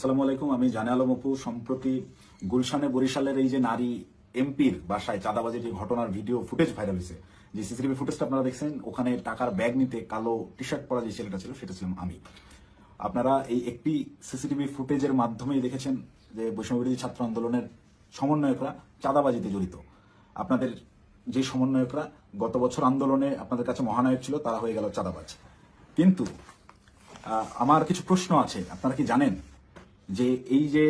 আসসালামু আলাইকুম, আমি জানে আলম অপু সম্প্রতি গুলশানে বরিশালের এই যে নারী এমপির বাসায় চাঁদাবাজির যে ঘটনার ভিডিও ফুটেজ ভাইরাল হয়েছে, যে সিসিটিভি ফুটেজটা আপনারা দেখছেন, ওখানে টাকার ব্যাগ নিতে কালো টি শার্ট পরা যে ছেলেটা ছিল, সেটা ছিলাম আমি। আপনারা এই একটি সিসিটিভি ফুটেজের মাধ্যমেই দেখেছেন যে বৈষম্যবিরোধী ছাত্র আন্দোলনের সমন্বয়করা চাঁদাবাজিতে জড়িত। আপনাদের যে সমন্বয়করা গত বছর আন্দোলনে আপনাদের কাছে মহানায়ক ছিল, তারা হয়ে গেল চাঁদাবাজ। কিন্তু আমার কিছু প্রশ্ন আছে, আপনারা কি জানেন? যে এই যে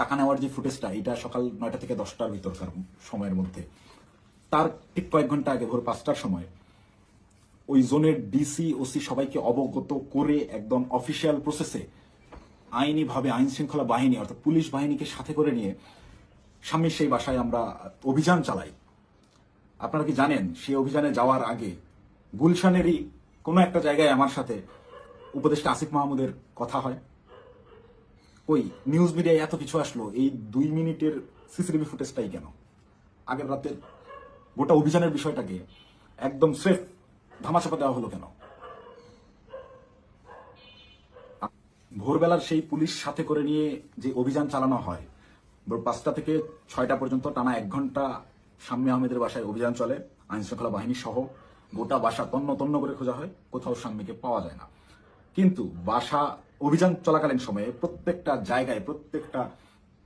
টাকা নেওয়ার যে ফুটেজটা, এটা সকাল নয়টা থেকে দশটার ভিতরকার সময়ের মধ্যে। তার ঠিক কয়েক ঘণ্টা আগে, ভোর পাঁচটার সময়, ওই জোনের ডিসি ওসি সবাইকে অবগত করে একদম অফিসিয়াল প্রসেসে আইনিভাবে আইন শৃঙ্খলা বাহিনী, অর্থাৎ পুলিশ বাহিনীকে সাথে করে নিয়ে স্বামীর সেই বাসায় আমরা অভিযান চালাই। আপনারা কি জানেন, সেই অভিযানে যাওয়ার আগে গুলশানেরই কোনো একটা জায়গায় আমার সাথে উপদেষ্টা আসিফ মাহমুদের কথা হয়। ওই নিউজ মিডিয়ায় এত কিছু আসলো, এই দুই মিনিটের সিসিটিভি ফুটেজটাই কেন? আগের রাতে গোটা অভিযানের বিষয়টাকে একদম স্রেফ ধামাচাপা দেওয়া হলো কেন? ভোরবেলার সেই পুলিশ সাথে করে নিয়ে যে অভিযান চালানো হয় পাঁচটা থেকে ছয়টা পর্যন্ত টানা এক ঘণ্টা শাম্মী আহমেদের বাসায় অভিযান চলে আইন শৃঙ্খলা বাহিনী সহ গোটা বাসা তন্ন তন্ন করে খোঁজা হয়, কোথাও শাম্মীকে পাওয়া যায় না। কিন্তু বাসা অভিযান চলাকালীন সময়ে প্রত্যেকটা জায়গায় প্রত্যেকটা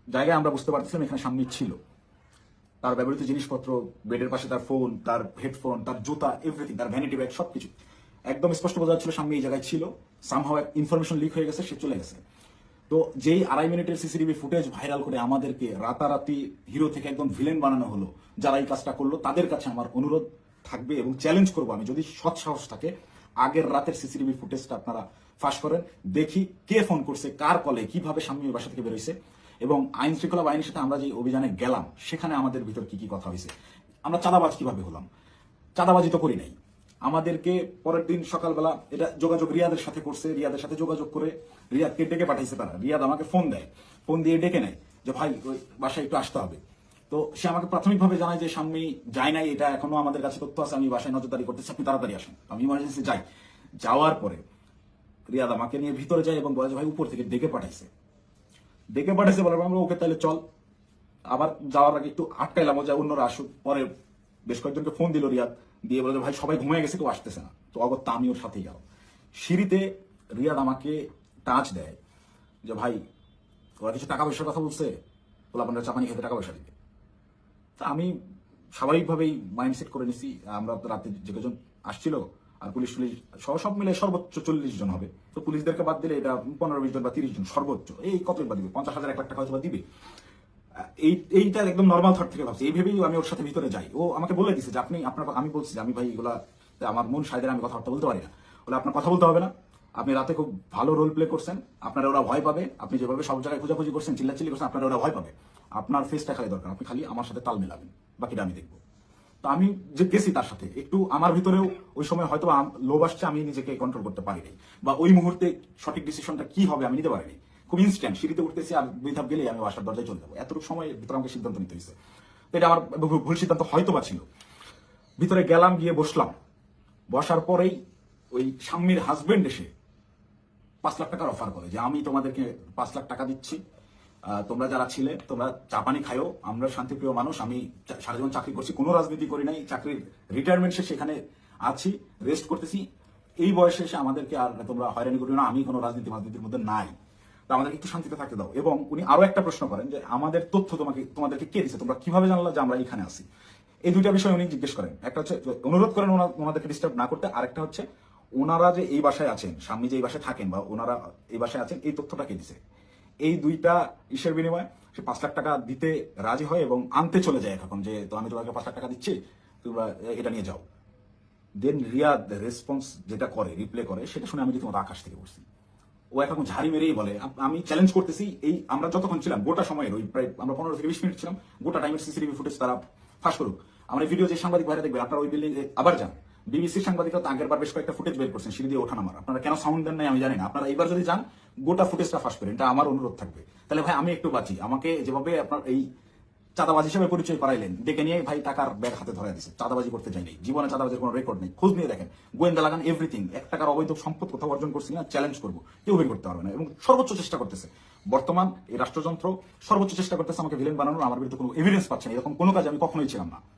জায়গায় আমরা বুঝতে পারছিলাম এখানে সামনে ছিল। তার ব্যবহৃত জিনিসপত্র, বেডের পাশে তার ফোন তার হেডফোন তার জুতা এভরিথিং তার ভ্যানিটি ব্যাগ সবকিছু। একদম স্পষ্ট বোঝা যাচ্ছিল সামনে এই জায়গায় ছিল। সামহাও ইনফরমেশন লিক হয়ে গেছে, সে চলে গেছে। তো যেই আড়াই মিনিটের সিসিটিভি ফুটেজ ভাইরাল করে আমাদেরকে রাতারাতি হিরো থেকে একদম ভিলেন বানানো হলো, যারা এই কাজটা করল, তাদের কাছে আমার অনুরোধ থাকবে এবং চ্যালেঞ্জ করব আমি। যদি সৎ সাহস থাকে, আগের রাতের সিসিটিভি ফুটেজটা আপনারা ফাঁস করেন। দেখি কে ফোন করছে, কার কলে, কীভাবে স্বামী ওই বাসা থেকে বেরোইছে। এবং আইন শৃঙ্খলা বাহিনীর সাথে আমরা যে অভিযানে গেলাম, সেখানে আমাদের ভিতর কি কি কথা হয়েছে। আমরা চাঁদাবাজ কীভাবে হলাম? চাঁদাবাজি তো করি নাই। আমাদেরকে পরের দিন সকালবেলা এটা যোগাযোগ রিয়াদের সাথে করছে, রিয়াদের সাথে যোগাযোগ করে রিয়াদকে ডেকে পাঠাইছে তারা। রিয়াদ আমাকে ফোন দেয়। ফোন দিয়ে ডেকে নেয় যে, ভাই, ওই বাসায় একটু আসতে হবে। তো সে আমাকে প্রাথমিকভাবে জানায় যে সামনে যায় নাই, এটা এখনও আমাদের কাছে তথ্য আছে, আমি বাসায় নজরদারি করতেছি, আপনি তাড়াতাড়ি আসুন। আমি ইমার্জেন্সি যাই। যাওয়ার পরে রিয়াদ আমাকে নিয়ে ভিতরে যায় এবং বলে ভাই, উপর থেকে ডেকে পাঠাইছে। ডেকে পাঠাইছে বলে আমরা ওকে তাহলে চল। আবার যাওয়ার আগে একটু আটকাইলাম যে অন্যরা আসুক। পরে বেশ কয়েকজনকে ফোন দিল রিয়াদ। দিয়ে বলে ভাই, সবাই ঘুমিয়ে গেছে, কেউ আসতেছে না। তো অগত্যা আমি ওর সাথেই গেল। সিঁড়িতে রিয়াদ আমাকে টাচ দেয় যে, ভাই, ওরা কিছু টাকা পয়সার কথা বলছে? বলে আপনারা চাপানি খেতে টাকা পয়সা দিবে। তা আমি স্বাভাবিকভাবেই মাইন্ডসেট করে নিছি। আমরা রাতে যে কজন আসছিল আর পুলিশ সহ সব মিলে সর্বোচ্চ চল্লিশ জন হবে। তো পুলিশদেরকে বাদ দিলে এটা পনেরো, বিশ জন বা তিরিশ জন সর্বোচ্চ। এই কত বা দিবে? পঞ্চাশ হাজার, এক লাখ টাকা হয়তো দিবে। এই, এইটা একদম নর্মাল থট থেকে ভাবছি। এই ভেবেই আমি ওর সাথে ভিতরে যাই। ও আমাকে বলে দিছে যে আপনি, আপনার আমি বলছি আমি ভাই এগুলা আমার মন সাইদের আমি কথাবার্তা বলতে পারি না। বলে, আপনার কথা বলতে হবে না। আপনি রাতে খুব ভালো রোল প্লে করছেন। আপনারা ওরা ভয় পাবে। আপনি যেভাবে সব জায়গায় খোঁজাখুঁজি করছেন, চিল্লাচিল্লি করছেন, আপনারা ওরা ভয় পাবে। আপনার ফেসটা খালি দরকার। আপনি খালি আমার সাথে তাল মেলাবেন। বাকিটা আমি দেখব। তো আমি যে গেছি তার সাথে, একটু আমার ভিতরেও ওই সময় হয়তো লোভ আসছে, আমি নিজেকে কন্ট্রোল করতে পারিনি। বা ওই মুহূর্তে সঠিক ডিসিশনটা কি হবে আমি নিতে পারিনি। খুব ইনস্ট্যান্ট সিঁড়িতে উঠতেছি আর দুই ধাপ গেলেই আমি বাসার দরজায় চলে যাব। এতটুকু সময় ভিতরে আমাকে সিদ্ধান্ত নিতে হয়েছে। তো এটা আমার ভুল সিদ্ধান্ত হয়তো বা ছিল। ভিতরে গেলাম, গিয়ে বসলাম। বসার পরেই ওই স্বামীর হাজবেন্ড এসে পাঁচ লাখ টাকার অফার করে যে, আমি তোমাদেরকে পাঁচ লাখ টাকা দিচ্ছি। তোমরা যারা ছিলে, তোমরা চা পানি খায়ো আমরা শান্তিপ্রিয় মানুষ, আমি সারা জীবন চাকরি করছি, কোনো রাজনীতি করি নাই, চাকরির রিটায়ারমেন্ট এখানে আছি রেস্ট করতেছি। এই বয়সে এসে আমাদেরকে আর তোমরা হয়রানি করিও না, আমি কোনো রাজনীতি রাজনীতির মধ্যে নাই। তো আমাদেরকে একটু শান্তিতে থাকতে দাও। এবং উনি আরও একটা প্রশ্ন করেন যে, আমাদের তথ্য তোমাকে, তোমাদেরকে কে দিচ্ছে তোমরা কীভাবে জানলা যে আমরা এখানে আছি? এই দুইটা বিষয় উনি জিজ্ঞেস করেন। একটা হচ্ছে অনুরোধ করেন ওনা- ওনাদেরকে ডিস্টার্ব না করতে, আরেকটা হচ্ছে, ওনারা যে এই বাসায় আছেন, স্বামী যে এই বাসায় থাকেন বা ওনারা এই বাসায় আছেন, এই তথ্যটা কে দিছে? এই দুইটা ইসের বিনিময়ে সে পাঁচ লাখ টাকা দিতে রাজি হয় এবং আনতে চলে যায় এখন যে, তো আমি তোমাকে পাঁচ লাখ টাকা দিচ্ছি, তোমরা এটা নিয়ে যাও। দেন রিয়াদ রেসপন্স যেটা করে রিপ্লে করে, সেটা শুনে আমি যে তোমার আকাশ থেকে বসছি ও এখন ঝাড়ি মেরেই বলে, আমি চ্যালেঞ্জ করতেছি, এই আমরা যতক্ষণ ছিলাম, গোটা সময়ের ওই প্রায়, আমরা পনেরো থেকে বিশ মিনিট ছিলাম, গোটা টাইমের সিসিটিভি ফুটেজ তারা ফাঁস করুক। আমার ভিডিও যে সাংবাদিক ভাইরা দেখবেন আপনারা ওই বিল্ডিং আবার যান। বিবিসির সাংবাদিকরা তো আগের বার বেশ কয়েকটা ফুটেজ বের করছেন, সিঁড়ি দিয়ে ওঠা নামার। আপনারা কেন সাউন্ড দেন নাই আমি জানি না। আপনারা এইবার যদি যান, গোটা ফুটেজটা ফাঁস করেন, এটা আমার অনুরোধ থাকবে। তাহলে ভাই, আমি একটু বাঁচি। আমাকে যেভাবে আপনার এই চাঁদাবাজ হিসেবে পরিচয় করাইলেন, ডেকে নিয়ে ভাই টাকার ব্যাগ হাতে ধরে দিছে। চাঁদাবাজি করতে চাইনি জীবনে চাঁদাবাজির কোনো রেকর্ড নেই। খোঁজ নিয়ে দেখেন। গোয়েন্দা লাগান এভরিথিং এক টাকার অবৈধ সম্পদ কোথাও অর্জন করছি না চ্যালেঞ্জ করব। কেউ বের করতে পারবে না। এবং সর্বোচ্চ চেষ্টা করতেছে। বর্তমান এই রাষ্ট্রযন্ত্র সর্বোচ্চ চেষ্টা করতেছে আমাকে ভিলেন বানানোর। আমার বিরুদ্ধে কোনো এভিডেন্স পাচ্ছে না। এরকম কোনো কাজ আমি কখনোই ছিলাম না।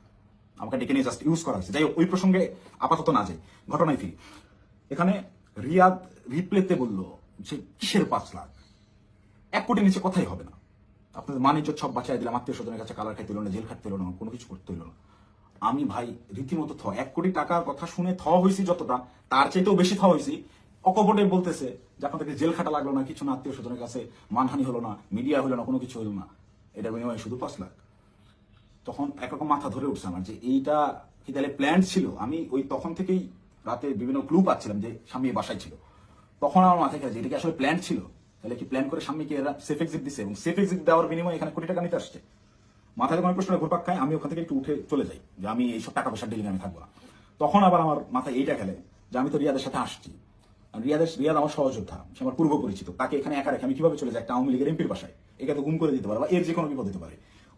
আমাকে ডেকে নিয়ে জাস্ট ইউজ করা হয়েছে। যাই ওই প্রসঙ্গে আপাতত না যাই। ঘটনায় ফিরি। এখানে রিয়াদ রিপ্লেতে বলল যে, কিসের পাঁচ লাখ? এক কোটি নিচে কথাই হবে না। আপনাদের মানিজ্য সব বাঁচাই দিলাম, আত্মীয় স্বজনের কাছে কালার খাইতে না, জেল খাটতে হলো না, কোনো কিছু করতে হলো না। আমি ভাই, রীতিমতো থ। এক কোটি টাকার কথা শুনে থ হয়েছি যতটা, তার চাইতেও বেশি থ হয়েছি অকপটে বলতেছে যে আপনাদেরকে জেল খাটা লাগল না, কিছু না, আত্মীয় স্বজনের কাছে মানহানি হলো না, মিডিয়া হলো না, কোনো কিছু হলো না। এটা বিনিময়ে শুধু পাঁচ লাখ। তখন একরকম মাথা ধরে উঠছে আমার যে এইটা কি তাহলে প্ল্যান ছিল? আমি ওই তখন থেকেই রাতে বিভিন্ন ক্লু পাচ্ছিলাম যে স্বামী বাসায় ছিল। তখন আমার মাথায় গেছে এটা কি আসলে প্ল্যান ছিল? তাহলে কি প্ল্যান করে স্বামীকে এরা সেফ এক্সিট দিচ্ছে এবং সেফ এক্সিট দেওয়ার বিনিময়ে এখানে কোটি টাকা নিতে আসছে। মাথায় যখন প্রশ্ন ঘুরপাক খায়, আমি ওখান থেকে একটু উঠে চলে যাই যে আমি এইসব টাকা পয়সার ডিলিং আমি থাকব না। তখন আবার আমার মাথায় এইটা খেলে যে আমি তো রিয়াদের সাথে আসছি। রিয়াদের রিয়াদ আমার সহযোদ্ধা, সে আমার পূর্ব পরিচিত তাকে এখানে একা রেখে আমি কীভাবে চলে যাই? একটা আওয়ামী লীগের এমপির বাসায়। একে তো গুম করে দিতে পারে বা এর যে কোনো বিপদ হতে পারে।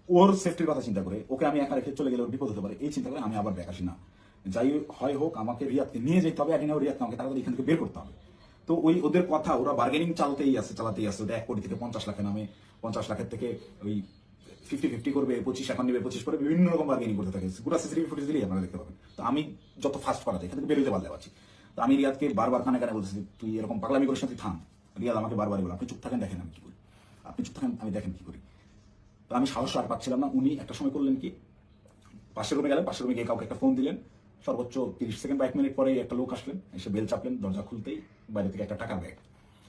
ওর সেফটির কথা চিন্তা করে, ওকে আমি একা রেখে চলে গেলে ওর বিপদ হতে পারে, এই চিন্তা করে আমি আবার ব্যাক আসি না। যাই হয় হোক, আমাকে রিয়াদকে নিয়ে যেতে হবে একদিন রিয়াদকে আমাকে তাড়াতাড়ি এখান থেকে বের করতে হবে। তো ওই ওদের কথা, ওরা বার্গেনিং চালাতেই আছে চালাতেই আছে ওটা এক কোটি থেকে পঞ্চাশ লাখে নামে, পঞ্চাশ লাখের থেকে ওই ফিফটি ফিফটি করবে, পঁচিশ এখন নেবে, পঁচিশ করে বিভিন্ন রকম বার্গেনিং করতে থাকে। পুরো সিসিটিভি ফুটেজ দিলেই আপনারা দেখতে পাবেন। তো আমি যত ফাস্ট করা যায় এখান থেকে বেরোতে পারলে পারছি তো আমি রিয়াদকে বারবার কানে কানে বলতেছি, তুই এরকম পাগলামি করিস না, তুই থাম। রিয়াদ, আমাকে বারবারই বলে, আপনি চুপ থাকেন, দেখেন আমি কি করি। আপনি চুপ থাকেন, আমি দেখেন কি করি। তো আমি সাহস আর পাচ্ছিলাম না। উনি একটা সময় করলেন কি? পাশের রুমে গেলেন, পাশের রুমে গিয়ে কাউকে একটা ফোন দিলেন। সর্বোচ্চ তিরিশ সেকেন্ড বা এক মিনিট পরে একটা লোক আসলেন, এসে বেল চাপলেন, দরজা খুলতেই বাইরে থেকে একটা টাকার ব্যাগ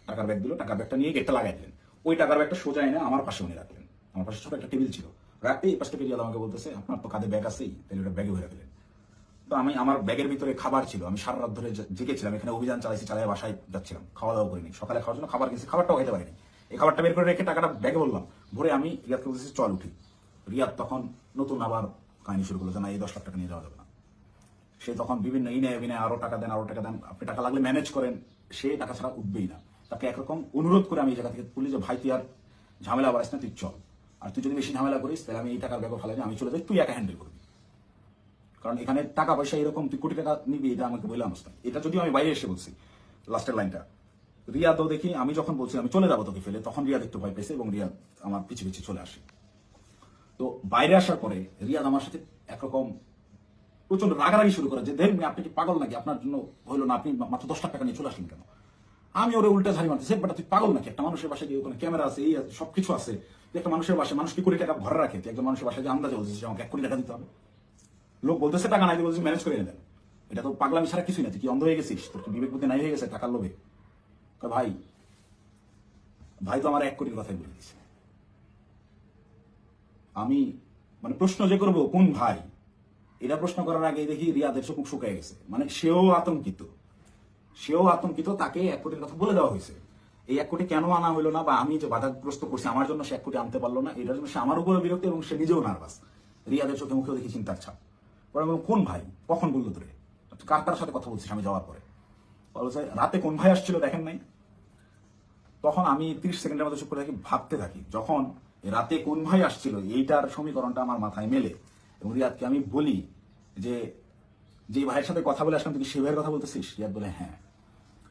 টাকার ব্যাগ দিল, টাকার ব্যাগটা নিয়ে গেটটা লাগাই দিলেন। ওই টাকার ব্যাগটা সোজা এনে আমার পাশে উনি রাখলেন। আমার পাশে ছোট একটা টেবিল ছিল। রাখতেই এই পাশ থেকে আমাকে বলতেছে, আপনার তো কাঁধে ব্যাগ আছেই, তাহলে ওটা ব্যাগে ভরে রাখলেন তো আমি, আমার ব্যাগের ভিতরে খাবার ছিল। আমি সারা রাত ধরে জেগেছিলাম, এখানে অভিযান চালাইছি চালাই বাসায় যাচ্ছিলাম। খাওয়া দাওয়া করিনি। সকালে খাওয়ার জন্য খাবার কিনছি খাবারটাও খেতে পারিনি। এই খাবারটা বের করে রেখে টাকাটা ব্যাগে বললাম। ভরে আমি রিয়াদকে বলতেছি, চল উঠি। রিয়াদ তখন নতুন আবার কাহিনী শুরু করল যে না, এই দশ লাখ টাকা নিয়ে যাওয়া যাবে না। সে তখন বিভিন্ন ইনে বিনে আরও টাকা দেন, আরও টাকা দেন। আপনি টাকা লাগলে ম্যানেজ করেন। সে টাকা ছাড়া উঠবেই না। তাকে একরকম অনুরোধ করে আমি এই জায়গা থেকে তুলি যে, ভাই, তুই আর ঝামেলা বাড়াইস না, তুই চল। আর তুই যদি বেশি ঝামেলা করিস, তাহলে আমি এই টাকার ব্যাপার ফেলাই আমি চলে যাই, তুই একা হ্যান্ডেল করবি। কারণ এখানে টাকা পয়সা এরকম, তুই কোটি টাকা নিবি, এটা আমাকে বলে আনস এটা যদিও আমি বাইরে এসে বলছি লাস্টের লাইনটা রিয়াদও দেখি, আমি যখন বলছি, আমি চলে যাব তোকে ফেলে, তখন রিয়াদ একটু ভয় পেয়েছে এবং রিয়াদ আমার পিছিয়ে পিছিয়ে চলে আসে। তো বাইরে আসার পরে রিয়াদ আমার সাথে একরকম প্রচণ্ড রাগারাগি শুরু করে যে দেখবেন আপনি কি পাগল নাকি? আপনার জন্য হইল না, আপনি মাত্র দশ টাকা নিয়ে চলে আসলেন কেন? আমি ওরে উল্টা ঝাড়ি মারতেছি বেটা, তুই পাগল নাকি? একটা মানুষের বাসায় গিয়ে ওখানে ক্যামেরা আছে? এই আছে, সবকিছু আছে। একটা মানুষের বাসায়, মানুষ কি কোটি টাকা ঘরে রাখে? তুই একজন মানুষের বাসায় যে আন্দাজে বলছিস যে আমাকে এক কোটি টাকা দিতে হবে? লোক বলতেছে, টাকা নাই বলছে ম্যানেজ করে এনে দেন। এটা তো পাগলামি ছাড়া কিছুই না, তুই কি অন্ধ হয়ে গেছিস? তোর কি বিবেক বুদ্ধি নাই হয়ে গেছে, টাকার লোভে? ভাই ভাই তো আমার এক কোটির কথাই বলে দিছে আমি মানে প্রশ্ন যে করব, কোন ভাই? এটা প্রশ্ন করার আগে দেখি রিয়াদের চোখ শুকায় গেছে। মানে সেও আতঙ্কিত। সেও আতঙ্কিত, তাকে এক কোটির কথা বলে দেওয়া হয়েছে। এই এক কোটি কেন আনা হলো না বা আমি যে বাধাগ্রস্ত করছি, আমার জন্য সে এক কোটি আনতে পারল না, এটার জন্য সে আমার উপরে বিরক্ত এবং সে নিজেও নার্ভাস। রিয়াদের চোখে মুখেও দেখি চিন্তার ছাপ। কোন ভাই? কখন বলল তোরে? কার সাথে কথা বলছিস? আমি যাওয়ার পরে। বলছে রাতে কোন ভাই আসছিল দেখেন নাই? তখন আমি তিরিশ সেকেন্ডের মতো চুপ করে থাকি, ভাবতে থাকি যখন রাতে কোন ভাই আসছিল, এইটার সমীকরণটা আমার মাথায় মেলে এবং রিয়াদকে আমি বলি যে যে ভাইয়ের সাথে কথা বলে আসলাম, তুই সে ভাইয়ের কথা বলতেছিস? রিয়াদ বলে হ্যাঁ।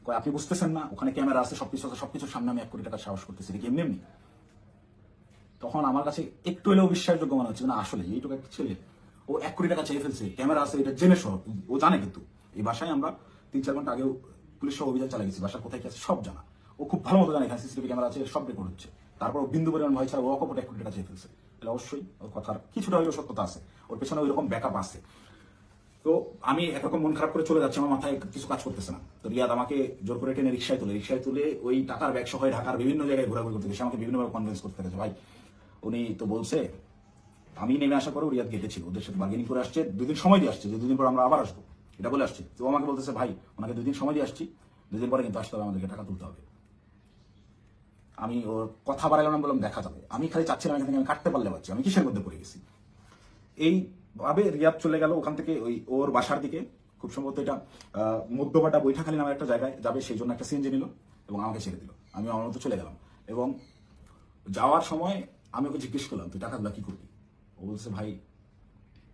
কয়, আপনি বুঝতেছেন না, ওখানে ক্যামেরা আছে, সবকিছু আছে, সবকিছুর সামনে আমি এক কোটি টাকার সাহস করতেছি কি এমনি এমনি? তখন আমার কাছে একটু হলেও বিশ্বাসযোগ্য মনে হচ্ছে না আসলে এইটুকু একটা ছেলে। ও এক কোটি টাকা চেয়ে ফেলছে, ক্যামেরা আছে, এটা জেনে সহ ও জানে কিন্তু। এই বাসায় আমরা তিন চার ঘণ্টা আগেও পুলিশ সহ অভিযান চালিয়ে গেছি, বাসা কোথায় কি আছে সব জানা। ও খুব ভালো মতো জানে এখানে সিসিটিভি ক্যামেরা আছে, সব রেকর্ড হচ্ছে। তারপর বিন্দু পরিমাণ ভয় ছাড়া ও অকপট এক কোটি টাকা ফেলছে। তাহলে অবশ্যই ওর কথার কিছুটা হলেও সত্যতা আছে। ওর পেছনে ওই রকম ব্যাকআপ আছে। তো আমি একরকম মন খারাপ করে চলে যাচ্ছি, আমার মাথায় কিছু কাজ করতেছে না। তো রিয়াদ আমাকে জোর করে টেনে রিক্সায় তুলে। রিক্সায় তুলে ওই টাকার ব্যাগ সহ ঢাকার বিভিন্ন জায়গায় ঘোরাঘুরি করতে গেছে আমাকে বিভিন্নভাবে কনভিন্স করতে গেছে, ভাই, উনি তো বলছে, আমি নেমে আসার পরেও রিয়াদ গেটে ছিল। ওদের সাথে বার্গেনিং করে আসছে, দুদিন সময় দিয়ে আসছে যে দুদিন পর আমরা আবার আসব। এটা বলে আসছে। তো আমাকে বলতেছে, ভাই, ওনাকে দুদিন সময় দিয়ে আসছি। দুদিন পরে কিন্তু আসতে হবে, আমাদেরকে টাকা তুলতে হবে। আমি ওর কথা বাড়াইলাম না বললাম দেখা যাবে। আমি খালি চাচ্ছিলাম এখান থেকে আমি কাটতে পারলে পারছি আমি কিসের মধ্যে পড়ে গেছি? এইভাবে রিয়াদ চলে গেল ওখান থেকে ওই ওর বাসার দিকে। খুব সম্ভবত এটা আহ, মধ্যপাটা বৈঠাখালী নামের একটা জায়গায় যাবে সেই জন্য একটা সিএনজি নিল এবং আমাকে ছেড়ে দিল। আমি আমার মতো চলে গেলাম এবং যাওয়ার সময় আমি ওকে জিজ্ঞেস করলাম তুই টাকাগুলো কি করবি? ও ও বলছে ভাই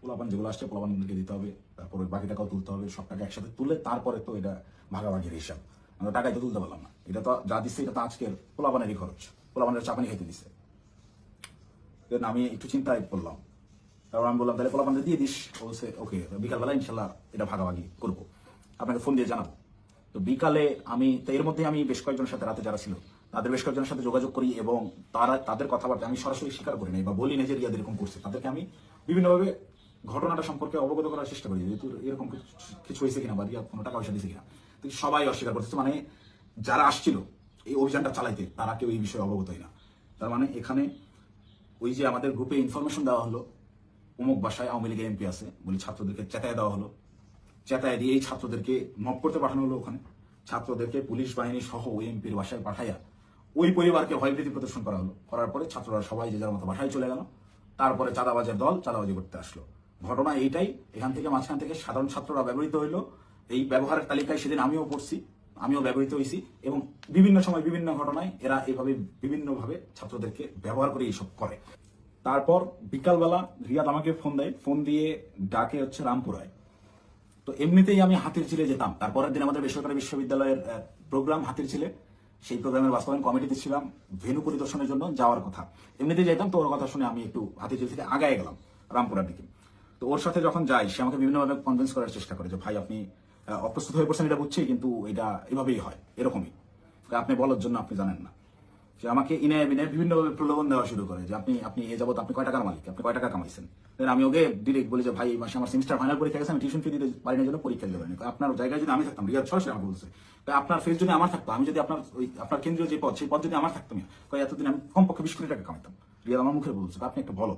পোলাপান যেগুলো আসছে পোলাপানকে দিতে হবে তারপরে বাকি টাকাও তুলতে হবে সব টাকা একসাথে তুলে তারপরে তো এটা ভাগাভাগির হিসাব। আমরা টাকাই তো তুলতে পারলাম না। এটা তো যা দিচ্ছে, এটা তো আজকের পোলাপানেরই খরচ। পোলাপানের চাপানি খাইতে দিচ্ছে আমি একটু চিন্তায় পড়লাম। তারপর আমি বললাম, তাহলে পোলাপানটা দিয়ে দিস। ও বলছে, ওকে বিকালবেলা ইনশাল্লাহ এটা ভাগাভাগি করব। আপনাকে ফোন দিয়ে জানাব। তো বিকালে আমি, তো এর মধ্যে আমি বেশ কয়েকজনের সাথে, রাতে যারা ছিল, তাদের বেশ কয়েকজনের সাথে যোগাযোগ করি এবং তারা, তাদের কথাবার্তা আমি সরাসরি স্বীকার করি নাই বা বলি না যে রিয়াদ এরকম করছে। তাদেরকে আমি বিভিন্নভাবে ঘটনাটা সম্পর্কে অবগত করার চেষ্টা করি যেহেতু এরকম কিছু- হয়েছে কিনা বা রিয়াদ কোনো টাকা পয়সা দিয়েছে কিনা? তো সবাই অস্বীকার করতেছে। মানে যারা আসছিল এই অভিযানটা চালাইতে, তারা কেউ এই বিষয়ে অবগতই না। তার মানে এখানে ওই যে আমাদের গ্রুপে ইনফরমেশন দেওয়া হলো, অমুক বাসায় আওয়ামী লীগের এমপি আছে বলি ছাত্রদেরকে চেতায় দেওয়া হলো। চেতায় দিয়ে এই ছাত্রদেরকে মপ করতে পাঠানো হলো ওখানে। ছাত্রদেরকে পুলিশ বাহিনী সহ ওই এমপির বাসায় পাঠাইয়া ওই পরিবারকে ভয়ভীতি প্রদর্শন করা হলো। করার পরে ছাত্ররা সবাই যে যার মতো বাসায় চলে গেল। তারপরে চাঁদাবাজের দল চাঁদাবাজি করতে আসলো। ঘটনা এইটাই। এখান থেকে মাঝখান থেকে সাধারণ ছাত্ররা ব্যবহৃত হইল। এই ব্যবহারের তালিকায় সেদিন আমিও পড়ছি, আমিও ব্যবহৃত হয়েছি এবং বিভিন্ন সময় বিভিন্ন ঘটনায় এরা এভাবে বিভিন্নভাবে ছাত্রদেরকে ব্যবহার করে এইসব করে। তারপর বিকালবেলা রিয়াদ আমাকে ফোন দেয়, ফোন দিয়ে ডাকে হচ্ছে রামপুরায় তো এমনিতেই আমি হাতির ঝিলে যেতাম। তারপরের দিন আমাদের বেসরকারি বিশ্ববিদ্যালয়ের প্রোগ্রাম হাতির ঝিলে। সেই প্রোগ্রামের বাস্তবায়ন কমিটিতে ছিলাম, ভেনু পরিদর্শনের জন্য যাওয়ার কথা। এমনিতেই যাইতাম, তো ওর কথা শুনে আমি একটু হাতির ঝিল থেকে আগায় গেলাম রামপুরার দিকে। তো ওর সাথে যখন যাই, সে আমাকে বিভিন্নভাবে কনভিন্স করার চেষ্টা করে যে, ভাই, আপনি অপ্রস্তুত হয়ে পড়ছেন এটা বুঝছি কিন্তু এটা এভাবেই হয়, এরকমই। আপনি বলার জন্য আপনি জানেন না। যে আমাকে ইনে বিনয় বিভিন্নভাবে প্রলোভন দেওয়া শুরু করে, যে আপনি আপনি এ যাবত আপনি কয় টাকার মালিক, আপনি কয় টাকা কামাইছেন? Then আমি ওকে ডিরেক্ট বলি যে, ভাই, এই মাসে আমার সেমিস্টার ফাইনাল পরীক্ষা গেছে, আমি টিউশন ফি দিতে পারি না জন্য পরীক্ষা দিতে পারিনি। আপনার জায়গায় যদি আমি থাকতাম, রিয়াদ সরাসরি আমাকে বলছে আপনার ফেস যদি আমার থাকতো, আমি যদি আপনার ওই, আপনার কেন্দ্রীয় যে পদ, সেই পদ যদি আমার থাকতো এতদিন আমি কমপক্ষে বিশ কোটি টাকা কামাইতাম। রিয়াদ আমার মুখে বলছে আপনি একটা বলো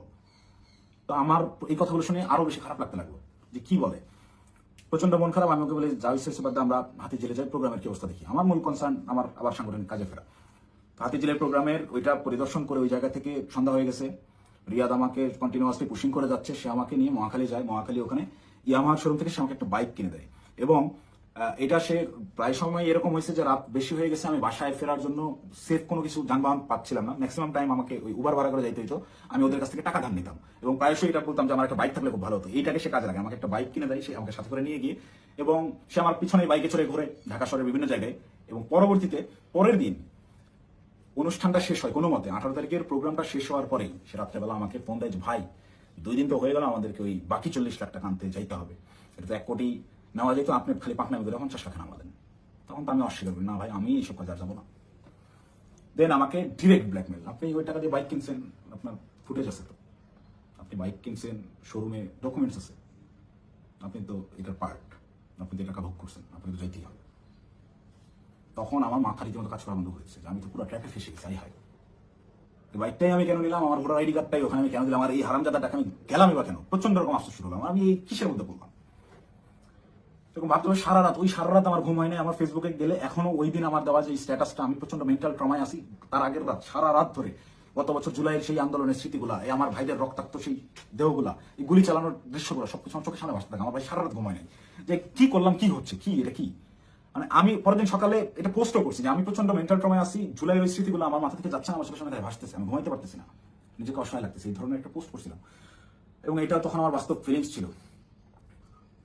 তো আমার এই কথাগুলো শুনে আরও বেশি খারাপ লাগতে লাগল, যে কি বলে? প্রচণ্ড মন খারাপ, আমি ওকে বলি যা হয়েছে বাদ আমরা হাতি জেলে যাই, প্রোগ্রামের কি অবস্থা দেখি? আমার মূল কনসার্ন আমার আবার সাংগঠনিক কাজে ফেরা। হাতি জেলের প্রোগ্রামের ওইটা পরিদর্শন করে ওই জায়গা থেকে সন্ধ্যা হয়ে গেছে। রিয়াদ আমাকে কন্টিনিউয়াসলি পুশিং করে যাচ্ছে, সে আমাকে নিয়ে মহাখালী যায়। মহাখালী ওখানে ইয়ামাহার শোরুম থেকে সে আমাকে একটা বাইক কিনে দেয়। এবং এটা সে প্রায় সময় এরকম হয়েছে যে রাত বেশি হয়ে গেছে, আমি বাসায় ফেরার জন্য সেফ কোনো কিছু যানবাহন পাচ্ছিলাম না। ম্যাক্সিমাম টাইম আমাকে ওই উবার ভাড়া করে যাইতে হতো আমি ওদের কাছ থেকে টাকা ধার নিতাম এবং প্রায়শই এটা বলতাম যে, আমার একটা বাইক থাকলে খুব ভালো হতো। এইটাকে সে কাজে লাগে আমাকে একটা বাইক কিনে দেয়, সে আমাকে সাথে করে নিয়ে গিয়ে এবং সে আমার পিছনে বাইকে চড়ে ঘুরে ঢাকা শহরের বিভিন্ন জায়গায়। এবং পরবর্তীতে পরের দিন অনুষ্ঠানটা শেষ হয় কোনো মতে। আঠারো তারিখের প্রোগ্রামটা শেষ হওয়ার পরেই সে রাত্রেবেলা আমাকে ফোন দেয় ভাই, দুই দিন তো হয়ে গেল, আমাদেরকে ওই বাকি চল্লিশ লাখ টাকা আনতে যাইতে হবে। এটা তো এক কোটি নেওয়া যেত আপনি খালি পাকনা করে পঞ্চাশ লাখ নামা দেন তখন তো আমি অস্বীকার করি না ভাই, আমি এইসব কাজে আর যাব না। দেন আমাকে ডিরেক্ট ব্ল্যাকমেল আপনি ওই টাকা দিয়ে বাইক কিনছেন, আপনার ফুটেজ আছে তো? আপনি বাইক কিনছেন শোরুমে ডকুমেন্টস আছে। আপনি তো এটার পার্ট আপনি তো টাকা ভোগ করছেন আপনি তো যাইতেই হবে। তখন আমার মাথা রীতিমতো কাজ করা বন্ধ যে আমি তো পুরো ট্র্যাপে ফেসে গেছি হাই বাইকটাই আমি কেন নিলাম? আমার ভোটার আইডি কার্ডটাই ওখানে আমি কেন দিলাম? আমার এই হারামজাদাটাকে আমি গেলামই বা কেন? প্রচণ্ড রকম আশ্চর্য শুরু হলাম আমি এই কিসের মধ্যে পড়লাম? এরকম ভাবতে হবে, সারা রাত, ওই সারা রাত আমার ঘুম হয় আমার ফেসবুকে গেলে এখনও ওই দিন আমার দেওয়া যে স্ট্যাটাসটা আমি প্রচণ্ড মেন্টাল ট্রমায় আছি, তার আগের রাত, সারা রাত ধরে, গত বছর জুলাইয়ের সেই আন্দোলনের স্মৃতিগুলা, এই আমার ভাইদের রক্তাক্ত সেই দেহগুলা, এই গুলি চালানোর দৃশ্যগুলো, সবকিছু আমার চোখের সামনে ভাসতে থাকে, আমার ভাই সারা রাত ঘুমায় নাই। যে কি করলাম, কি হচ্ছে, কি, এটা কি? মানে আমি পরের দিন সকালে এটা পোস্টও করছি যে আমি প্রচণ্ড মেন্টাল ট্রমায় আছি, জুলাইয়ের ওই স্মৃতিগুলো আমার মাথা থেকে যাচ্ছে না, আমার চোখের সামনে ভাসতেছে, আমি ঘুমাইতে পারতেছি না, নিজেকে অসহায় লাগতেছে, এই ধরনের একটা পোস্ট করছিলাম। এবং এটা তখন আমার বাস্তব ফিলিংস ছিল।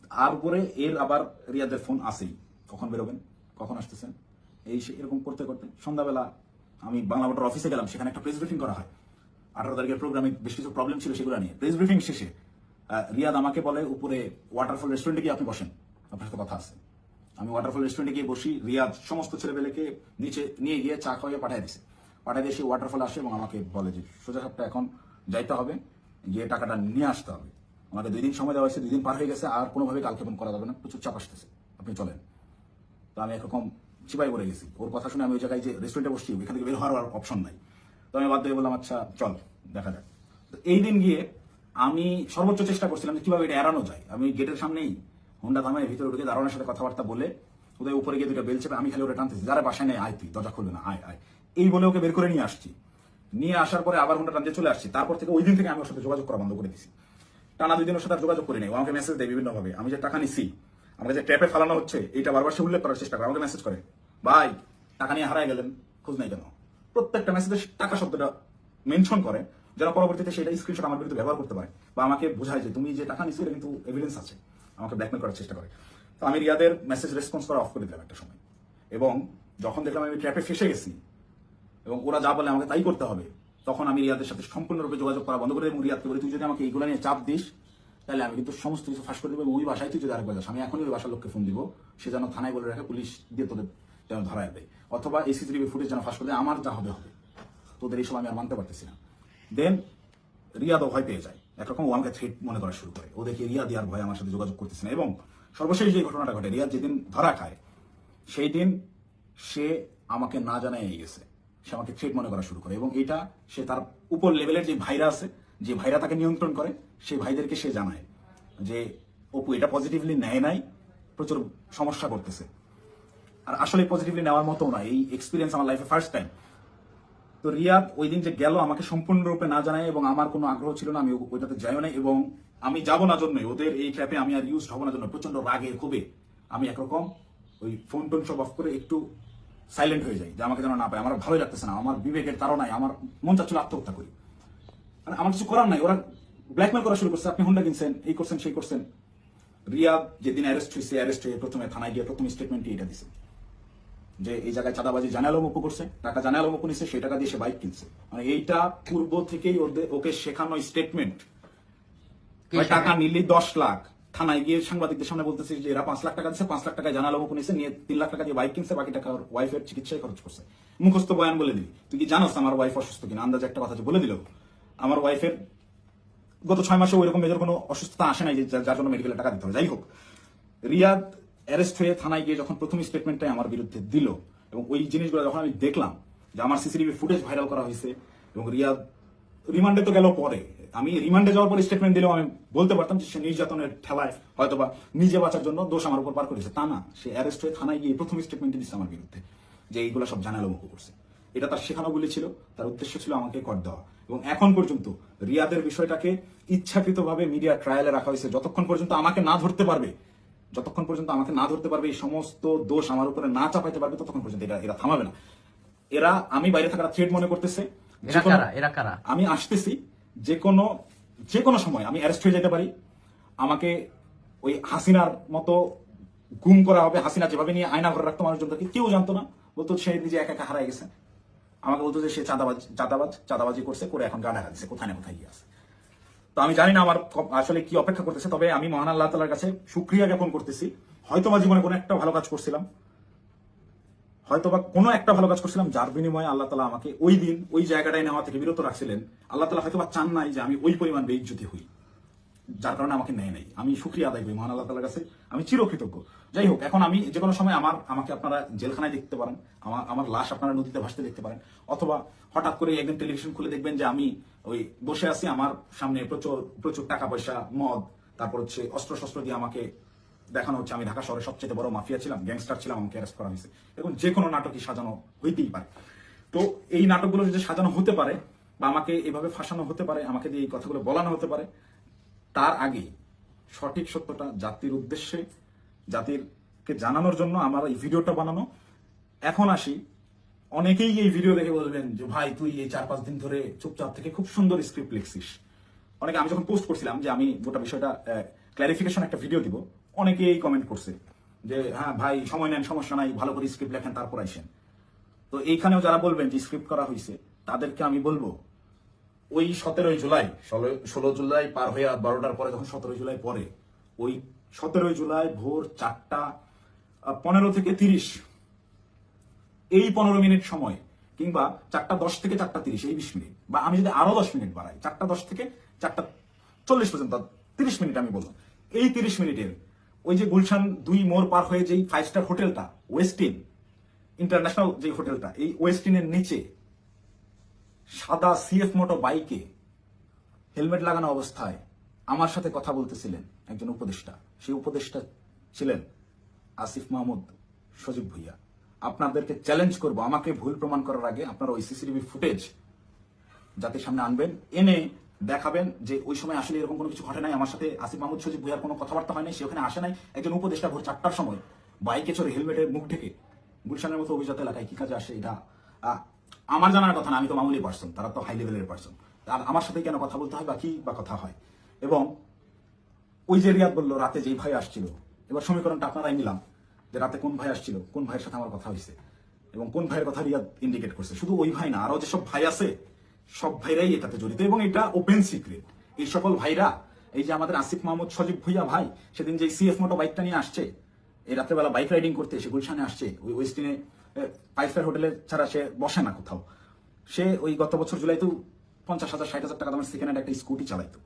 আর উপরে এর আবার রিয়াদের ফোন আসেই কখন বেরোবেন? কখন আসতেছেন? এই সে- এরকম করতে করতে সন্ধ্যাবেলা আমি বাংলা মোটর অফিসে গেলাম, সেখানে একটা প্রেস ব্রিফিং করা হয়। আঠারো তারিখের প্রোগ্রামে বেশ কিছু প্রবলেম ছিল সেগুলো নিয়ে। প্রেস ব্রিফিং শেষে রিয়াদ আমাকে বলে, উপরে ওয়াটারফল রেস্টুরেন্টে গিয়ে আপনি বসেন। আপনার সাথে কথা আছে। আমি ওয়াটারফল রেস্টুরেন্টে গিয়ে বসি, রিয়াদ সমস্ত ছেলেপেলেকে নিচে নিয়ে গিয়ে চা খাওয়াইয়ে পাঠিয়ে দিছে। পাঠিয়ে দিয়ে সেই ওয়াটারফল আসে এবং আমাকে বলে যে, সোজা সাপটা এখন যাইতে হবে, গিয়ে টাকাটা নিয়ে আসতে হবে। আমাকে দুই দিন সময় দেওয়া হয়েছে, দুই দিন পার হয়ে গেছে, আর কোনোভাবে কালক্ষেপণ করা যাবে না। প্রচুর চাপ আসতেছে। আপনি চলেন। তো আমি একরকম চিপাই পড়ে গেছি। ওর কথা শুনে আমি ওই জায়গায় যে রেস্টুরেন্টে বসছি, ওইখান থেকে বের হওয়ার অপশন নাই। তো আমি বাধ্য হয়ে বললাম আচ্ছা চল, দেখা যাক। তো এই দিন গিয়ে আমি সর্বোচ্চ চেষ্টা করছিলাম যে কীভাবে এটা এড়ানো যায়। আমি গেটের সামনেই হুন্ডা থামায় ভিতরে ঢুকে দারোয়ানের সাথে কথাবার্তা বলে ওদের উপরে গিয়ে দুটো বেল চেপে আমি খালি ওটা টানতেছি। যারা বাসায় নেই আয় তুই, দরজা খুলবে না, আয় আয়। এই বলে ওকে বের করে নিয়ে আসছি। নিয়ে আসার পরে আবার হুন্ডা টানতে চলে আসছি। তারপর থেকে ওই দিন থেকে আমি ওর সাথে যোগাযোগ করা বন্ধ করে দিছি। টানা দুই দিন ওর সাথে যোগাযোগ করি নাই। আমাকে মেসেজ দেয় বিভিন্নভাবে। আমি যে টাকা নিছি, আমাকে যে ট্যাপে ফেলানো হচ্ছে, এটা বারবার সে উল্লেখ করার চেষ্টা করে, আমাকে মেসেজ করে। ভাই, টাকা নিয়ে হারায় গেলেন, খোঁজ নাই কেন? প্রত্যেকটা মেসেজে টাকা শব্দটা মেনশন করে, যেন পরবর্তীতে সেটা স্ক্রিনশট আমার বিরুদ্ধে ব্যবহার করতে পারে বা আমাকে বোঝায় যে, তুমি যে টাকা নিচ্ছ এটা কিন্তু এভিডেন্স আছে। আমাকে ব্ল্যাকমেল করার চেষ্টা করে। তো আমি রিয়াদের মেসেজ রেসপন্স করা অফ করে দিলাম একটা সময়। এবং যখন দেখলাম আমি ট্র্যাপে ফেসে গেছি, এবং ওরা যা বলে আমাকে তাই করতে হবে তখন আমি রিয়াদের সাথে সম্পূর্ণরূপে যোগাযোগ করা বন্ধ করে রিয়াদকে বলি, তুই যদি আমাকে এইগুলো নিয়ে চাপ দিস, তাহলে আমি কিন্তু সমস্ত কিছু ফাঁস করে দেবো ওই বাসায় তুই যদি আরেকবার যাস, আমি এখনই ওই বাসার লোককে ফোন দিব। সে যেন থানায় বলে রাখে, পুলিশ দিয়ে তোদের যেন ধরায় দেয়। অথবা এই সিসিটিভি ফুটেজ যেন ফাঁস করে দেয়, আমার যা হবে হবে। তোদের এইসব আমি আর মানতে পারতেছি না। দেন রিয়াদও ভয় পেয়ে যায়। একরকম ও আমাকে থ্রেট মনে করা শুরু করে। ও দেখে রিয়াদ আর ভয় আমার সাথে যোগাযোগ করতেছে না এবং সর্বশেষ যে ঘটনাটা ঘটে, রিয়াদ যেদিন ধরা খায় সেই দিন সে আমাকে না জানাই গেছে। সে আমাকে থ্রেট মনে করা শুরু করে এবং এটা সে তার উপর লেভেলের যে ভাইরা আছে, যে ভাইরা তাকে নিয়ন্ত্রণ করে, সেই ভাইদেরকে সে জানায় যে, অপু, এটা পজিটিভলি নেয় নাই, প্রচুর সমস্যা করতেছে। আর আসলে পজিটিভলি নেওয়ার মতো না, এই এক্সপিরিয়েন্স আমার লাইফে ফার্স্ট টাইম তো রিয়াদ ওই দিন যে গেল, আমাকে সম্পূর্ণরূপে না জানায় এবং আমার কোনো আগ্রহ ছিল না, আমি ওইটাতে যাইও না এবং আমি যাব না জন্যই ওদের এই ট্র্যাপে আমি আর ইউজ হব না জন্য প্রচণ্ড রাগে ক্ষোভে আমি একরকম ওই ফোন টোন সব অফ করে একটু সাইলেন্ট হয়ে যাই যে আমাকে যেন না পায়। আমার ভালোই লাগতেছে না আমার বিবেকের তাড়নায় আমার মন চাচ্ছিল আত্মহত্যা করি। মানে আমার কিছু করার নাই ওরা ব্ল্যাকমেল করা শুরু করছে আপনি হুন্ডা কিনছেন এই করছেন সেই করছেন। রিয়াদ যেদিন অ্যারেস্ট হয়েছে অ্যারেস্ট হয়ে প্রথমে থানায় গিয়ে প্রথম স্টেটমেন্টই এটা দিছে। যে এই জায়গায় চাঁদাবাজি জানালো মুপু করছে টাকা জানালো মুপু নিছে সেই টাকা দিয়ে সে বাইক কিনছে। মানে এইটা পূর্ব থেকেই ওদের ওকে শেখানো স্টেটমেন্ট টাকা? নিলে দশ লাখ। থানায় গিয়ে সাংবাদিকদের সামনে বলতেছে যে এরা পাঁচ লাখ টাকা দিচ্ছে পাঁচ লাখ টাকা জানালো মুপু নিছে, নিয়ে তিন লাখ টাকা দিয়ে বাইক কিনছে বাকি টাকা ওয়াইফের চিকিৎসায় খরচ করছে। মুখস্থ বয়ান বলে দিবি। তুই কি জানোস আমার ওয়াইফ অসুস্থ কিনা? আন্দাজে একটা কথা বলে দিল আমার ওয়াইফের গত ছয় মাসে ওইরকম মেজর কোনো অসুস্থতা আসে নাই যে যার জন্য মেডিকেলে টাকা দিতে হবে। যাই হোক, রিয়াদ অ্যারেস্ট হয়ে থানায় গিয়ে যখন প্রথম স্টেটমেন্টটাই আমার বিরুদ্ধে দিল, এবং ওই জিনিসগুলো যখন আমি দেখলাম যে আমার সিসিটিভি ফুটেজ ভাইরাল করা হয়েছে, এবং রিয়াদ রিমান্ডে তো গেল পরে। আমি রিমান্ডে যাওয়ার পর স্টেটমেন্ট দিলেও আমি বলতে পারতাম যে সে নির্যাতনের ঠেলায় হয়তোবা নিজে বাঁচার জন্য দোষ আমার উপর পার করেছে। তা না, সে অ্যারেস্ট হয়ে থানায় গিয়ে প্রথম স্টেটমেন্টে দিচ্ছে আমার বিরুদ্ধে, যে এইগুলো সব জানালো মুখ করছে। এটা তার শেখানো বলে ছিল, তার উদ্দেশ্য ছিল আমাকে কর দেওয়া। এবং এখন পর্যন্ত রিয়াদের বিষয়টাকে ইচ্ছাকৃতভাবে মিডিয়া ট্রায়ালে রাখা হয়েছে। যতক্ষণ পর্যন্ত আমাকে না ধরতে পারবে, যতক্ষণ পর্যন্ত আমাকে না ধরতে পারবে, এই সমস্ত দোষ আমার উপরে না চাপাইতে পারবে, ততক্ষণ পর্যন্ত এরা এরা থামাবে না। এরা, আমি বাইরে থাকার থ্রেড মনে করতেছে। এরা কারা? এরা কারা? আমি আসতেছি যে কোনো যে কোনো সময় আমি অ্যারেস্ট হয়ে যেতে পারি। আমাকে ওই হাসিনার মতো গুম করা হবে হাসিনা যেভাবে নিয়ে আয়না ঘরে রাখতো মানুষজনকে কেউ জানতো না। বলতো সে নিজে একা একা হারাই গেছে। আমাকে বলতো যে সে চাঁদাবাজ চাঁদাবাজ চাঁদাবাজি করছে করে এখন গা ঢাকা দিচ্ছে কোথায় না কোথায় গিয়ে আছে। তো আমি জানি না আমার আসলে কি অপেক্ষা করতেছে তবে আমি মহান আল্লাহ তালার কাছে সুক্রিয়া জ্ঞাপন করতেছি। হয়তো বা জীবনে কোনো একটা ভালো কাজ করছিলাম। হয়তো বা কোনো একটা ভালো কাজ করছিলাম, যার বিনিময়ে আল্লাহ তালা আমাকে ওই দিন ওই জায়গাটায় নেওয়া থেকে বিরত রাখছিলেন। আল্লাহ তালা হয়তো বা চান নাই যে আমি ওই পরিমাণ বেইজ্জতি হই, যার কারণে আমাকে নেয় নাই। আমি সুক্রিয়া আদায় করি মহান আল্লাহ তালার কাছে। আমি চিরকৃতজ্ঞ। যাই হোক, এখন আমি যে কোনো সময় আমার, আমাকে আপনারা জেলখানায় দেখতে পারেন, আমার আমার লাশ আপনারা নদীতে ভাসতে দেখতে পারেন, অথবা হঠাৎ করে একদিন টেলিভিশন খুলে দেখবেন যে আমি ওই বসে আছি, আমার সামনে প্রচুর প্রচুর টাকা পয়সা, মদ, তারপর হচ্ছে অস্ত্র শস্ত্র দিয়ে আমাকে দেখানো হচ্ছে, আমি ঢাকা শহরের সবচেয়ে বড় মাফিয়া ছিলাম, গ্যাংস্টার ছিলাম, আমাকে অ্যারেস্ট করা হয়েছে। এবং যে কোনো নাটকই সাজানো হইতেই পারে। তো এই নাটকগুলো যদি সাজানো হতে পারে, বা আমাকে এভাবে ফাঁসানো হতে পারে, আমাকে দিয়ে এই কথাগুলো বলানো হতে পারে, তার আগে সঠিক সত্যটা জাতির উদ্দেশ্যে, জাতিরকে জানানোর জন্য আমার এই ভিডিওটা বানানো। এখন আসি, অনেকেই এই ভিডিও দেখে বলবেন যে, ভাই, তুই এই চার পাঁচ দিন ধরে চুপচাপ থেকে খুব সুন্দর স্ক্রিপ্ট লিখছিস। অনেকে, আমি যখন পোস্ট করছিলাম যে, আমি গোটা বিষয়টা ক্ল্যারিফিকেশন একটা ভিডিও দিব অনেকেই কমেন্ট করছে যে হ্যাঁ ভাই, সময় নেন, সমস্যা নাই, ভালো করে স্ক্রিপ্ট লেখেন, তারপর আইসেন তো এইখানেও যারা বলবেন যে স্ক্রিপ্ট করা হয়েছে তাদেরকে আমি বলব, ওই সতেরোই জুলাই, ষোলো- জুলাই পার হয়ে বারোটার পরে যখন সতেরোই জুলাই পরে ওই সতেরোই জুলাই ভোর চারটা পনেরো থেকে তিরিশ, এই পনেরো মিনিট সময়, কিংবা চারটা দশ থেকে চারটা তিরিশ, এই বিশ মিনিট, বা আমি যদি আরও দশ মিনিট বাড়াই, চারটা দশ থেকে চারটা চল্লিশ পর্যন্ত, তিরিশ মিনিট আমি বললাম এই তিরিশ মিনিটের ওই যে গুলশান দুই মোড় পার হয়ে যেই ফাইভ স্টার হোটেলটা ওয়েস্টিন ইন্টারন্যাশনাল যে হোটেলটা, এই ওয়েস্টিনের নিচে সাদা সিএফ মোটো বাইকে হেলমেট লাগানো অবস্থায় আমার সাথে কথা বলতেছিলেন একজন উপদেষ্টা। সেই উপদেষ্টা ছিলেন আসিফ মাহমুদ সজীব ভুইয়া। আপনাদেরকে চ্যালেঞ্জ করব, আমাকে ভুল প্রমাণ করার আগে আপনারা ওই সিসিটিভি ফুটেজ জাতির সামনে আনবেন। এনে দেখাবেন যে ওই সময় আসলে এরকম কোনো কিছু ঘটে নাই। আমার সাথে আসিফ মাহমুদ সজীব ভুইয়ার কোনো কথাবার্তা হয় নাই, সে ওখানে আসে নাই। একজন উপদেষ্টা ভোর চারটার সময় বাইকে চড়ে হেলমেটের মুখ ঢেকে গুলশানের মতো অভিজাত এলাকায় কি কাজে আসে এটা? আমার জানার কথা না, আমি তো মামুলি পার্সন তারা তো হাই লেভেলের পার্সন আর আমার সাথে কেন কথা বলতে হয় বা কি বা কথা হয়? এবং ওই যে রিয়াদ বলল, রাতে যেই ভাই আসছিল, এবার সমীকরণটা আপনারাই নিলাম, যে রাতে কোন ভাই আসছিল, কোন ভাইয়ের সাথে আমার কথা হয়েছে, এবং কোন ভাইয়ের কথা রিয়াদ ইন্ডিকেট করছে। শুধু ওই ভাই না, আরও যেসব ভাই আছে সব ভাইরাই এটাতে জড়িত এবং এটা ওপেন সিক্রেট এই সকল ভাইরা, এই যে আমাদের আসিফ মাহমুদ, সজীব ভুইয়া ভাই, সেদিন যে সিএফ মোটো বাইকটা নিয়ে আসছে, এই রাত্রেবেলা বাইক রাইডিং করতে এসে গুলশানে আসছে, ওই ওয়েস্টিনে ফাইভ স্টার হোটেলে ছাড়া সে বসে না কোথাও। সে ওই গত বছর জুলাইতেও পঞ্চাশ হাজার, ষাট হাজার টাকা দামের সেকেন্ড হ্যান্ড একটা স্কুটি চালাইতো।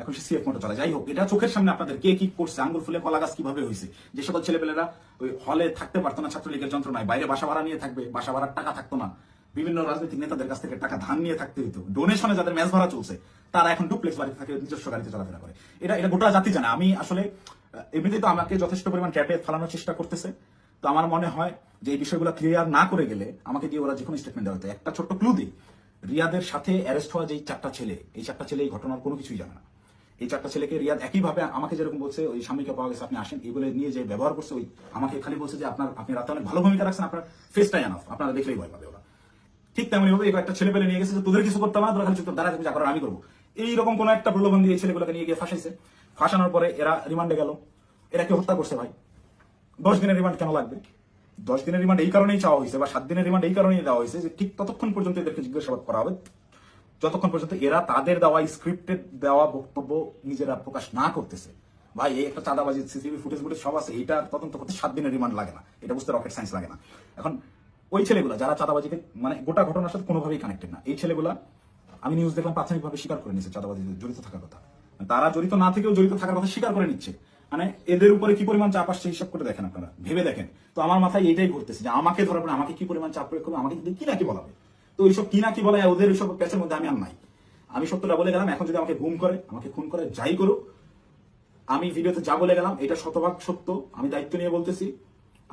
এখন সে সিএফ মোটর চালায়। যাই হোক, এটা চোখের সামনে আপনাদের কে কি করছে, আঙ্গুল ফুলে কলা গাছ কীভাবে হয়েছে? যে সকল ছেলেপেলেরা ওই হলে থাকতে পারতো না, ছাত্রলীগের যন্ত্রণায়, বাইরে বাসা ভাড়া নিয়ে থাকবে, বাসা ভাড়ার টাকা থাকতো না। বিভিন্ন রাজনৈতিক নেতাদের কাছ থেকে টাকা ধান নিয়ে থাকতে হতো ডোনেশনে যাদের ম্যাচ ভরা চলছে, তারা এখন ডুপ্লেক্স বাড়িতে থাকে, নিজস্ব গাড়িতে চলাফেরা করে। এটা এটা গোটা জাতি জানে। আমি আসলে এমনিতেই তো আমাকে যথেষ্ট পরিমাণ ট্র্যাপে ফেলানোর চেষ্টা করতেছে। তো আমার মনে হয় যে এই বিষয়গুলো ক্লিয়ার না করে গেলে আমাকে দিয়ে ওরা যে কোনো স্টেটমেন্ট দেওয়া হতো। একটা ছোট্ট ক্লু দিই। রিয়াদের সাথে অ্যারেস্ট হওয়া যেই চারটা ছেলে, এই চারটা ছেলে এই ঘটনার কোনো কিছুই জানে না। এই চারটা ছেলেকে রিয়াদ একইভাবে আমাকে যেরকম বলছে, ওই স্বামীকে পাওয়া গেছে, আপনি আসেন, এগুলো নিয়ে যে ব্যবহার করছে, ওই আমাকে খালি বলছে যে আপনার, আপনি রাতে অনেক ভালো ভূমিকা রাখছেন, আপনার ফেসটাই আনাফ আপনারা দেখলেই ভয় পাবে ঠিক তেমনি ভাবে একটা ছেলে পেলে নিয়ে গেছে তোদের কিছু করতে হবে না, তোরা খালি চুপ দাঁড়া যা আমি করব। এইরকম কোন একটা প্রলোভন দিয়ে ছেলেগুলোকে নিয়ে গিয়ে ফাঁসাইছে। ফাঁসানোর পরে এরা রিমান্ডে গেল। এরা কি হত্যা করছে ভাই? দশ দিনের রিমান্ড কেন লাগবে? দশ দিনের রিমান্ড এই কারণেই চাওয়া হয়েছে বা সাত দিনের রিমান্ড এই কারণেই দেওয়া হয়েছে যে ঠিক ততক্ষণ পর্যন্ত এদেরকে জিজ্ঞাসাবাদ করা হবে। যতক্ষণ পর্যন্ত এরা তাদের দেওয়া স্ক্রিপ্টেড দেওয়া বক্তব্য নিজেরা প্রকাশ না করতেছে। ভাই, এই একটা চাঁদাবাজি সিসিটিভি ফুটেজ ফুটেজ সব আছে এটা তদন্ত করতে সাত দিনের রিমান্ড লাগে না। এটা বুঝতে রকেট সায়েন্স লাগে না। এখন ওই ছেলেগুলা যারা চাঁদাবাজিকে মানে গোটা ঘটনার সাথে কোনোভাবেই কানেক্টেড না। এই ছেলেগুলা, আমি নিউজ দেখলাম প্রাথমিকভাবে স্বীকার করে নিচ্ছে চাঁদাবাজিতে জড়িত থাকার কথা। তারা জড়িত না থেকেও জড়িত থাকার কথা স্বীকার করে নিচ্ছে। মানে এদের উপরে কি পরিমাণ চাপ আসছে হিসাব করে দেখেন আপনারা, ভেবে দেখেন। তো আমার মাথায় এটাই ঘুরতেছে যে আমাকে ধরার পরে আমাকে কি পরিমাণ চাপ প্রয়োগ করবে, আমাকে কি না কি বলাবে? তো ওইসব কি না কি বলে ওদের ওইসব প্যাচের মধ্যে আমি আর নাই। আমি সত্যটা বলে গেলাম, এখন যদি আমাকে গুম করে, আমাকে খুন করে, যাই করুক, আমি ভিডিওতে যা বলে গেলাম, এটা শতভাগ সত্য, আমি দায়িত্ব নিয়ে বলতেছি।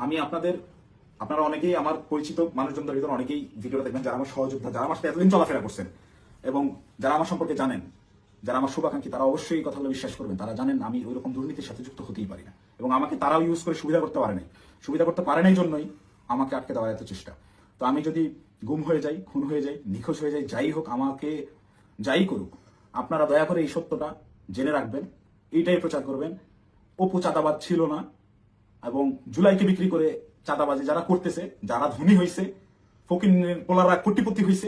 আমি আপনাদের আপনারা অনেকেই আমার পরিচিত মানুষজনদের ভিতরে অনেকেই ভিডিওটা দেখবেন যারা আমার সহযোদ্ধা, যারা আমার সাথে এতদিন চলাফেরা করছেন। এবং যারা আমার সম্পর্কে জানেন, যারা আমার শুভাকাঙ্ক্ষী, তারা অবশ্যই এই কথাগুলো বিশ্বাস করবেন। তারা জানেন আমি ওই রকম দুর্নীতির সাথে যুক্ত হতেই পারি না। এবং আমাকে তারাও ইউজ করে সুবিধা করতে পারে নাই। সুবিধা করতে পারে নাই জন্যই আমাকে আটকে দেওয়ার এত চেষ্টা। তো আমি যদি গুম হয়ে যাই, খুন হয়ে যাই, নিখোঁজ হয়ে যাই যাই হোক, আমাকে যাই করুক, আপনারা দয়া করে এই সত্যটা জেনে রাখবেন। এইটাই প্রচার করবেন। অপু চাঁদাবাদ ছিল না। এবং জুলাইকে বিক্রি করে চাঁদাবাজি যারা করতেছে, যারা ধনী হয়েছে ফকির পোলারা কোটিপতি হয়েছে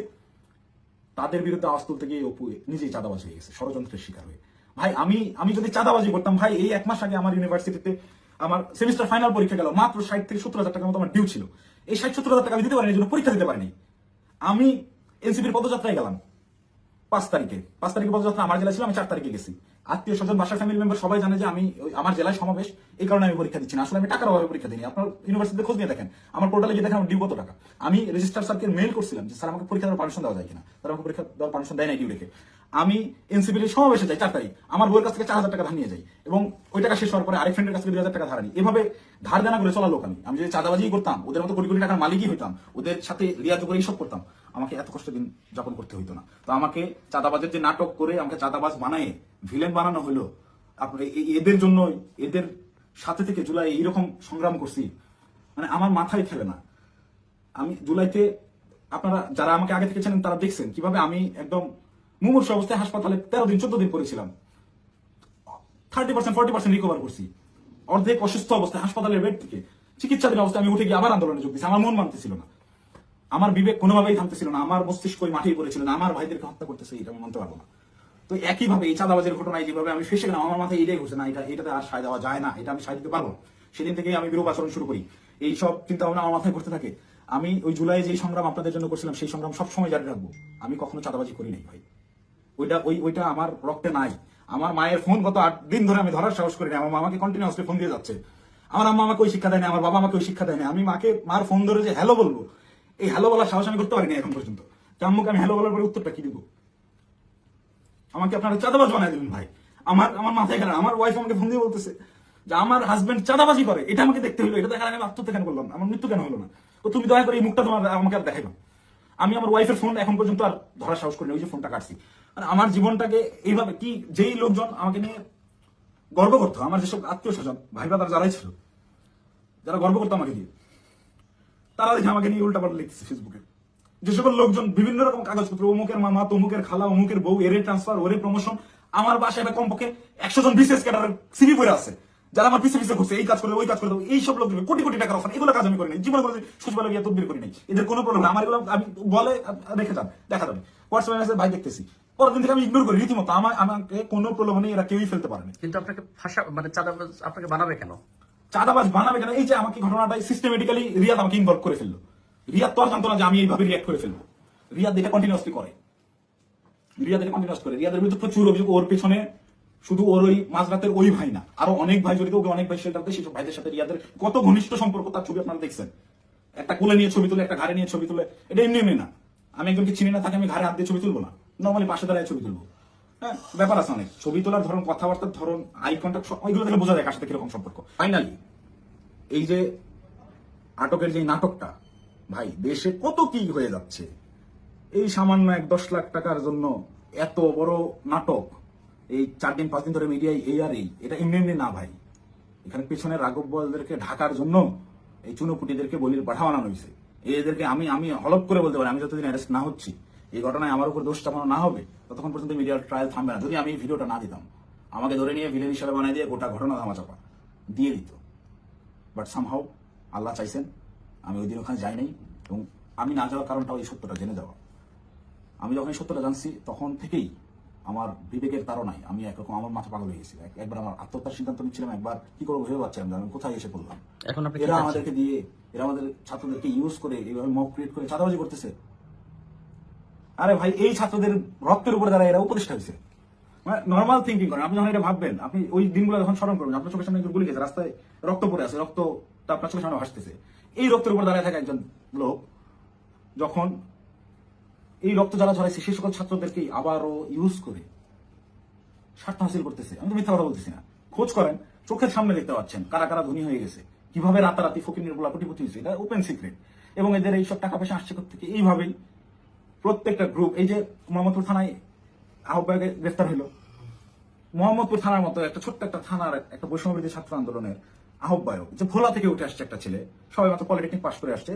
তাদের বিরুদ্ধে আওয়াজ তুলতে গিয়ে অপু নিজেই চাঁদাবাজ হয়ে গেছে, ষড়যন্ত্রের শিকার হয়ে। ভাই, আমি আমি যদি চাঁদাবাজি করতাম, ভাই, এই এক মাস আগে আমার ইউনিভার্সিটিতে আমার সেমিস্টার ফাইনাল পরীক্ষা গেল, মাত্র ষাট থেকে সত্তর হাজার টাকার মতো আমার ডিউ ছিল। এই ষাট সত্তর হাজার টাকা আমি দিতে পারিনি জন্য পরীক্ষা দিতে পারিনি। আমি এনসিপির পদযাত্রায় গেলাম, পাঁচ তারিখে। পাঁচ তারিখে পদযাত্রা আমার জেলা ছিল, আমি চার তারিখে গেছি। আত্মীয় স্বজন, বাসার ফ্যামিলি মেম্বার সবাই জানে যে আমি আমার জেলায় সমাবেশ, এই কারণে আমি পরীক্ষা দিচ্ছি না। আসলে আমি টাকার অভাবে পরীক্ষা দিই আপনার ইউনিভার্সিটিতে খোঁজ নিয়ে দেখেন। আমার পোর্টালে গিয়ে দেখেন আমার ডিউ কত টাকা। আমি রেজিস্টার স্যারকে মেল করছিলাম যে, স্যার, আমাকে পরীক্ষা দেওয়ার পারমিশন দেওয়া যায় কিনা? তারা আমাকে পরীক্ষা দেওয়ার পারমিশন দেয় না ডিউ রেখে। আমি এনসিপির সমাবেশে যাই চার তারিখ আমার বইয়ের কাছ থেকে চার হাজার টাকা ধার নিয়ে যাই এবং ওই টাকা শেষ হওয়ার পরে আরেক ফ্রেন্ডের কাছ থেকে দুই হাজার টাকা ধার নিই এভাবে ধার দেনা করে চলা লোক আমি। আমি যদি চাঁদাবাজি করতাম, ওদের মতো কোটি কোটি টাকার মালিকই হইতাম, ওদের সাথে রিয়াজ করে এইসব করতাম। আমাকে এত কষ্ট দিন যাপন করতে হইতো না। তো আমাকে চাঁদাবাজের যে নাটক করে আমাকে চাঁদাবাজ বানায় ভিলেন বানানো হলো, আপনার এদের জন্য, এদের সাথে থেকে জুলাই এইরকম সংগ্রাম করছি মানে আমার মাথায় খেলে না। আমি জুলাইতে আপনারা যারা আমাকে আগে থেকে চেনেন তারা দেখছেন কীভাবে আমি একদম মুমূর্ষ অবস্থায় হাসপাতালে তেরো দিন, চোদ্দ দিন পড়েছিলাম। Thirty percent forty percent recover করছি। অর্ধেক অসুস্থ অবস্থায় হাসপাতালের বেড থেকে চিকিৎসাধীন অবস্থায় আমি উঠে গিয়ে আবার আন্দোলনে যোগ দিয়েছি। আমার মন মানতেছিল না। আমার বিবেক কোনোভাবেই থামতেছিল না, আমার মস্তিষ্ক ওই মাঠেই পড়েছিল না, আমার ভাইদেরকে হত্যা করতেছে, এটা আমি মানতে পারব না। তো একইভাবে এই চাঁদাবাজের ঘটনায় যেভাবে আমি ফেসে গেলাম, আমার মাথায় এটাই ঘুরছে, না, এটা, এটাতে আর সায় দেওয়া যায় না, এটা আমি সায় দিতে পারব সেদিন থেকেই আমি বিরূপ আচরণ শুরু করি। এই সব চিন্তা ভাবনা আমার মাথায় ঘুরতে থাকে। আমি ওই জুলাই যে সংগ্রাম আপনাদের জন্য করছিলাম, সেই সংগ্রাম সবসময় জারি রাখব। আমি কখনো চাঁদাবাজি করি নাই ভাই। ওইটা, ওই, ওইটা আমার রক্তে নাই। আমার মায়ের ফোন গত আট দিন ধরে আমি ধরার সাহস করি না আমার মা আমাকে কন্টিনিউসলি ফোন দিয়ে যাচ্ছে। আমার আম্মা আমাকে ওই শিক্ষা দেয় না আমার বাবা আমাকে ওই শিক্ষা দেয় না আমি মাকে, মার ফোন ধরে যে হ্যালো বলব এই হ্যালো বলার সাহস আমি করতে পারিনি এখন পর্যন্ত। আম্মুকে আমি হ্যালো বলার পরে উত্তরটা কি দিব? আমাকে আপনারা চাঁদাবাজ বানাই দিলেন ভাই। আমার আমার মাথায় গেল আমার ওয়াইফ আমাকে ফোন দিয়ে বলতেছে যে আমার হাজবেন্ড চাঁদাবাজি করে। এটা আমাকে দেখতে হলো এটা দেখার আমি আত্মহত্যা কেন করলাম আমার মৃত্যু কেন হলো না? তো তুমি দয়া করে এই মুখটা তোমার, আমাকে আর দেখাইবা। আমি আমার ওয়াইফের ফোন এখন পর্যন্ত আর ধরার সাহস করিনি, ওই যে ফোনটা কাটছি। মানে আমার জীবনটাকে এইভাবে কি, যেই লোকজন আমাকে নিয়ে গর্ব করতো, আমার যেসব আত্মীয় স্বজন ভাই ব্রাদার যারাই ছিল, যারা গর্ব করতো আমাকে দিয়ে তারা দেখে আমাকে নিয়ে উল্টা পাল্টা লিখতেছে ফেসবুকে যে সকল লোকজন বিভিন্ন রকম কাগজপত্র, অমুকের মামা, তমুকের খালা, অমুকের বউ, এরে ট্রান্সফার ওরে প্রমোশন আমার বাসায় একটা কমপক্ষে একশো জন বিশেষ ক্যাডারের সিভি পড়ে আছে, যারা আমার পিছিয়ে পিছিয়ে ঘুরছে, এই কাজ করে ওই কাজ করে দেবো এই সব লোক কোটি কোটি টাকার অফার এগুলো কাজ আমি করি নাই। জীবনে করে সচিবালয় গিয়ে তদবির করি নাই। এদের কোনো প্রবলেম আমার এগুলো, আমি বলে রেখে যান, দেখা যাবে। হোয়াটসঅ্যাপ মেসেজ ভাই, দেখতেছি। পরের থেকে আমি ইগনোর করি, রীতিমতো। আমার, আমাকে কোনো প্রলোভনে এরা কেউই ফেলতে পারেনি কিন্তু আপনাকে ফাঁসা মানে চাঁদা আপনাকে বানাবে কেন? চাঁদাবাজ বানাবে কেন? এই যে আমাকে ঘটনাটা সিস্টেমেটিক্যালি রিয়াদ আমাকে ইনভলভ করে ফেলল। রিয়াদ তো আর জানতো না যে আমি এইভাবে রিয়াক্ট করে ফেলব। রিয়াদ এটা কন্টিনিউসলি করে। রিয়াদ এটা কন্টিনিউস করে। রিয়াদের বিরুদ্ধে প্রচুর অভিযোগ। ওর পেছনে শুধু ওর ওই মাঝরাতের ওই ভাই না, আরও অনেক ভাই জড়িত, ওকে অনেক ভাই দেয়। সেসব ভাইদের সাথে রিয়াদের কত ঘনিষ্ঠ সম্পর্ক তার ছবি আপনারা দেখছেন? একটা কোলে নিয়ে ছবি তুলে, একটা ঘাড়ে নিয়ে ছবি তুলে। এটা এমনি এমনি না। আমি একজনকে চিনি না, তাকে আমি ঘাড়ে হাত দিয়ে ছবি তুলবো না। নর্মালি পাশে দাঁড়ায় ছবি তুলবো। হ্যাঁ ব্যাপার আছে অনেক। ছবি তোলার ধরন, কথাবার্তার ধরন আই কন্ট্যাক্ট ওইগুলো থেকে বোঝা যায় কার সাথে কীরকম সম্পর্ক। ফাইনালি এই যে আটকের যে নাটকটা, ভাই, দেশে কত কি হয়ে যাচ্ছে? এই সামান্য এক দশ লাখ টাকার জন্য এত বড় নাটক, এই চার দিন, পাঁচ দিন ধরে মিডিয়ায় এই আর এই, এটা এমনি এমনি না ভাই। এখানে পেছনে রাঘব বলদেরকে ঢাকার জন্য এই চুনোপুটিদেরকে বলির পাঠা বানানো হয়েছে। এদেরকে আমি আমি হলপ করে বলতে পারি, আমি যতদিন অ্যারেস্ট না হচ্ছি এই ঘটনায় আমার উপর দোষ চাপানো না হবে ততক্ষণ পর্যন্ত মিডিয়ার ট্রায়াল থামবে না। যদি আমি এই ভিডিওটা না দিতাম আমাকে ধরে নিয়ে ভিলেন হিসাবে বানিয়ে দিয়ে গোটা ঘটনা ধামাচাপা দিয়ে দিত। বাট সামহাও আল্লাহ চাইছেন আমি ওই দিন ওখানে যাই নাই এবং আমি না যাওয়ার কারণটা ওই সত্যটা জেনে যাওয়া। আমি যখন এই সত্যটা জানছি তখন থেকেই আমার বিবেকের তাড়নায় আমি একরকম আমার মাথা পাগল হয়ে গেছি একবার আমার আত্মহত্যার সিদ্ধান্ত নিচ্ছিলাম একবার কি করব ভেবে পাচ্ছিলাম আমি কোথায় এসে পড়লাম। এখন এরা আমাদেরকে দিয়ে এরা আমাদের ছাত্রদেরকে ইউজ করে এইভাবে মক ক্রিয়েট করে চাঁদাবাজি করতেছে। আরে ভাই, এই ছাত্রদের রক্তের উপরে যারা এরা উপদেষ্টা হয়েছে। মানে নর্মাল থিঙ্কিং করেন। আপনি যখন এটা ভাববেন, আপনি ওই দিনগুলো যখন স্মরণ করবেন, আপনার চোখের সামনে গুলি গেছে, রাস্তায় রক্ত পড়ে আছে, রক্তটা আপনার চোখের সামনে ভাসতেছে। এই রক্তের উপর দাঁড়ায় থাকা একজন লোক যখন এই রক্ত যারা ঝরাইছে, সেই সকল ছাত্রদেরকে আবারও ইউজ করে স্বার্থ হাসিল করতেছে। আমি তো মিথ্যা কথা বলতেছি না। খোঁজ করেন, চোখের সামনে দেখতে পাচ্ছেন কারা কারা ধনী হয়ে গেছে। কীভাবে রাতারাতি ফকির নির্মলা কোটিপতি হয়েছে, এটা ওপেন সিক্রেট এবং এদের এইসব টাকা পয়সা আসছে থেকে এইভাবেই প্রত্যেকটা গ্রুপ এই যে মোহাম্মদপুর থানায় আহ্বায়কে গ্রেফতার হলো মোহাম্মদপুর থানার মতো একটা ছোট্ট একটা থানার একটা বৈষম্যবিরোধী ছাত্র আন্দোলনের আহ্বায়ক, যে ভোলা থেকে উঠে আসছে একটা ছেলে, সবাই মাত্র পলিটেকনিক পাশ করে আসছে।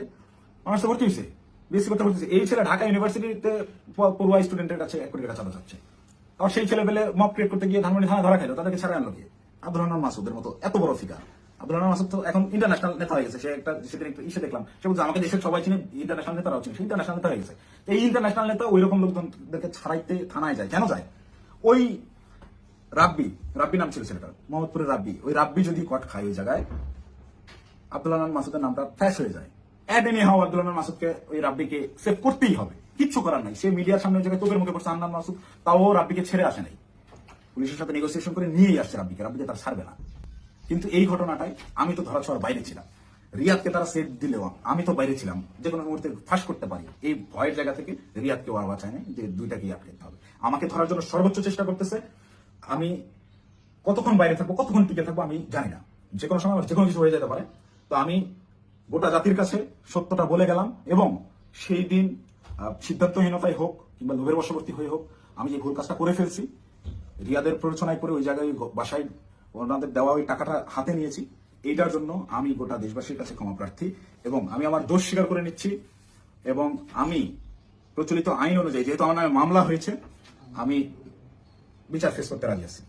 মানুষ ভর্তি হয়েছে বেশি করতে ভর্তি এই ছেলে ঢাকা ইউনিভার্সিটিতে পড়ুয়া স্টুডেন্টের কাছে এক কোটি টাকা চাঁদা যাচ্ছে আর সেই ছেলে পেলে মক ক্রিয়েট করতে গিয়ে ধানমন্ডি থানা ধরা খাইলো, তাদেরকে ছাড়া আনলো গিয়ে। আব্দুল রহমান মাসুদের মতো এত বড় ফিগার আব্দুল রহমান মাসুদ তো এখন ইন্টারন্যাশনাল নেতা হয়ে গেছে। সে একটা সেদিন একটা দেখলাম। সে বলছে, আমাকে দেশের সবাই চিনে ইন্টারন্যাশনাল সে ইন্টারন্যাশনাল নেতা হয়ে গেছে। এই ইন্টারন্যাশনাল নেতা ওই রকম লোকজনদেরকে ছাড়াইতে, থানায় যায়। কেন যায়? ওই রাব্বি রাব্বি নাম ছিল ছেলেটার, মোহাম্মদপুরের রাব্বি। ওই রাব্বি যদি কট খায় ওই জায়গায়, আব্দুল রহমান মাসুদের নামটা ফ্যাশ হয়ে যায়। অ্যাড এনি হাও আব্দুল রহমান মাসুদকে ওই রাব্বিকে সেভ করতেই হবে। কিচ্ছু করার নাই। সে মিডিয়ার সামনে জায়গায় তোপের মুখে পড়ছে আন্নান মাসুদ। তাও রাব্বিকে ছেড়ে আসে নাই। পুলিশের সাথে নেগোসিয়েশন করে নিয়েই আসছে রাব্বিকে। রাব্বিকে তার ছাড়বে না। কিন্তু এই ঘটনাটাই আমি তো ধরা ছোঁয়ার বাইরে ছিলাম। রিয়াদকে তারা সেট দিলেও আমি তো বাইরে ছিলাম। যে কোনো মুহূর্তে ফাঁস করতে পারি। এই ভয়ের জায়গা থেকে রিয়াদকেও আর বাঁচায় না যে দুইটাকেই আটকে হবে। আমাকে ধরার জন্য সর্বোচ্চ চেষ্টা করতেছে। আমি কতক্ষণ বাইরে থাকব কতক্ষণ টিকে থাকব আমি জানি না। যে কোনো সময় যে কোনো কিছু হয়ে যেতে পারে। তো আমি গোটা জাতির কাছে সত্যটা বলে গেলাম এবং সেই দিন আহ, সিদ্ধান্তহীনতায় হোক কিংবা লোভের বশবর্তী হয়ে হোক আমি যে ভুল কাজটা করে ফেলছি রিয়াদের প্ররোচনায় করে ওই জায়গায় বাসায় ওনাদের দেওয়া ওই টাকাটা হাতে নিয়েছি। এইটার জন্য আমি গোটা দেশবাসীর কাছে ক্ষমা প্রার্থী এবং আমি আমার দোষ স্বীকার করে নিচ্ছি এবং আমি প্রচলিত আইন অনুযায়ী, যেহেতু আমার নামে মামলা হয়েছে, আমি বিচার ফেস করতে রাজি আছি।